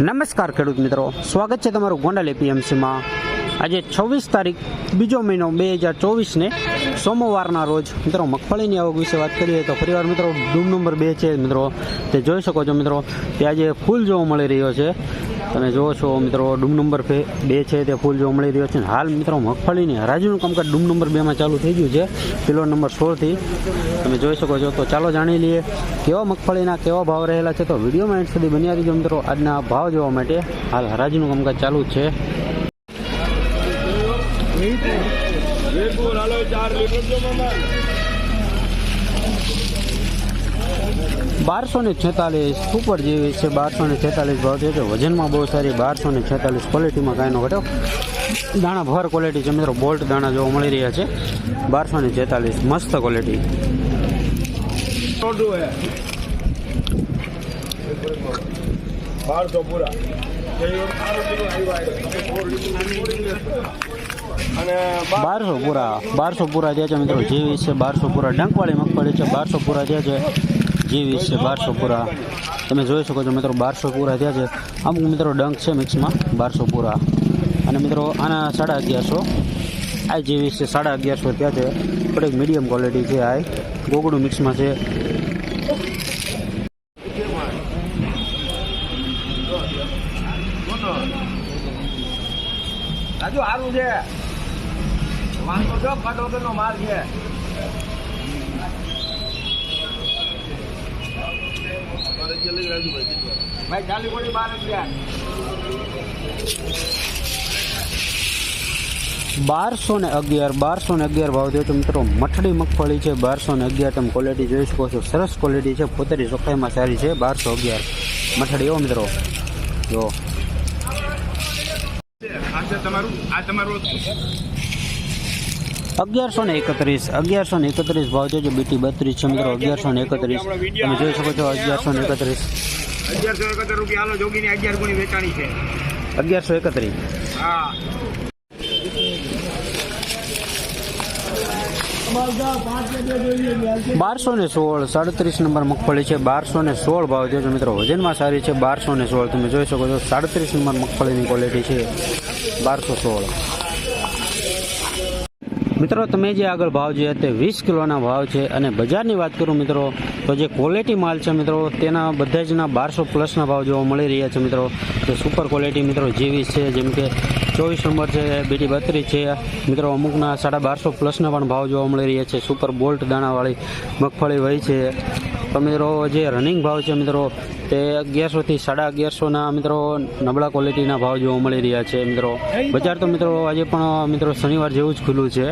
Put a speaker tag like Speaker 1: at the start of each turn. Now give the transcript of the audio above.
Speaker 1: નમસ્કાર ખેડૂત મિત્રો. સ્વાગત છે તમારું ગોંડલ એપીએમસીમાં. આજે છવ્વીસ તારીખ, બીજો મહિનો બે હજાર ચોવીસને સોમવારના રોજ. મિત્રો, મગફળીની આવક વિશે વાત કરીએ તો ફરીવાર મિત્રો ડૂમ નંબર બે છે, મિત્રો. તે જોઈ શકો છો મિત્રો તે આજે ફૂલ જોવા મળી રહ્યો છે. તમે જુઓ છો મિત્રો, ડૂમ નંબર બે છે તે ફૂલ જોવા મળી રહ્યો છે. હાલ મિત્રો મગફળીની હરાજીનું કામકાજ ડૂમ નંબર બેમાં ચાલુ થઈ ગયું છે પિલો નંબર સોળથી તમે જોઈ શકો છો, તો ચાલો જાણી લઈએ કેવા મગફળીના કેવા ભાવ રહેલા છે. તો વિડીયોમાં એન્ડ સુધી બન્યા રહીજો મિત્રો, આજના ભાવ જોવા માટે હાલ હરાજીનું કામકાજ ચાલુ જ છે.
Speaker 2: ચાર
Speaker 1: બારસો ને છેતાલીસ સુપર જેવી છે બારસો ને છેતાલીસ ભાવ છે. વજનમાં બહુ સારી બારસો ને છેતાલીસ ક્વોલિટીમાં કાંઈ નો ઘટ્યો દાણા ભર ક્વોલિટી છે મિત્રો. બોલ્ટ દાણા જોવા મળી રહ્યા છે. બારસો ને છેતાલીસ, મસ્ત ક્વોલિટી
Speaker 2: બારસો પૂરા.
Speaker 1: બારસો પૂરા બારસો પૂરા થયા છે મિત્રો. જેવી છે બારસો પૂરા. ડંકવાળી મગફળી છે. બારસો પૂરા જે છે. જેવી છે બારસો પૂરા તમે જોઈ શકો છો મિત્રો બારસો પૂરા થયા છે. અમુક મિત્રો ડંક છે મિક્સમાં બારસો પૂરા અને મિત્રો આના સાડા અગિયારસો. આ જેવી છે સાડા અગિયારસો થયા છે. થોડીક મીડિયમ ક્વોલિટી છે આ. ગોગડું મિક્સમાં છે.
Speaker 2: રાજુ સારું છે. વાંધો જો ફાટો વગરનો માલ છે. ભાઈ ચાલી કોડી બાર અગિયાર
Speaker 1: બારસો ને અગિયાર બારસો ને અગિયાર ભાવ તો મિત્રો મઠડી મગફળી છે બારસો ને અગિયાર તમે ક્વોલિટી જોઈ શકો છો. સરસ ક્વોલિટી છે પોતાની ચોખ્ખાઈમાં સારી છે બારસો અગિયાર. મઠડી એવો મિત્રો. જો.
Speaker 2: આ તમારું આ તમારું
Speaker 1: અગિયારસો ને એકત્રીસ અગિયારસો ને એકત્રીસ ભાવ છે જે બીટી બત્રીસ છે મિત્રો અગિયારસો ને એકત્રીસ. તમે જોઈ શકો છો અગિયારસો ને એકત્રીસ.
Speaker 2: અગિયારસો એકત્રીસ રૂપિયા હાલો જોગીની અગિયાર ગુણી વેચાણી છે.
Speaker 1: અગિયારસો એકત્રીસ.
Speaker 2: હા.
Speaker 1: બારસો ને સોળ સાડત્રીસ નંબર મગફળી છે બારસો ને સોળ ભાવ છે મિત્રો વજનમાં સારી છે બારસો ને સોળ. તમે જોઈ શકો છો સાડત્રીસ નંબર મગફળીની ક્વોલિટી છે બારસો સોળ. મિત્રો, તમે જે આગળ ભાવ જે તે વીસ કિલોના ભાવ છે અને બજારની વાત કરું મિત્રો, તો જે ક્વોલિટી માલ છે મિત્રો, તેના બધા જના બારસો પ્લસના ભાવ જોવા મળી રહ્યા છે મિત્રો. તો સુપર ક્વોલિટી મિત્રો જેવી છે, જેમ કે ચોવીસ નંબર છે બીટી બત્રીસ છે. મિત્રો, અમુકના સાડા બારસો પ્લસના પણ ભાવ જોવા મળી રહ્યા છે. સુપર બોલ્ટ દાણાવાળી મગફળી વહી છે. તો મિત્રો, જે રનિંગ ભાવ છે મિત્રો તે અગિયારસોથી સાડા અગિયારસોના મિત્રો નબળા ક્વોલિટીના ભાવ જોવા મળી રહ્યા છે, મિત્રો. બજાર તો મિત્રો આજે પણ, મિત્રો શનિવાર જેવું જ ખુલ્લું છે.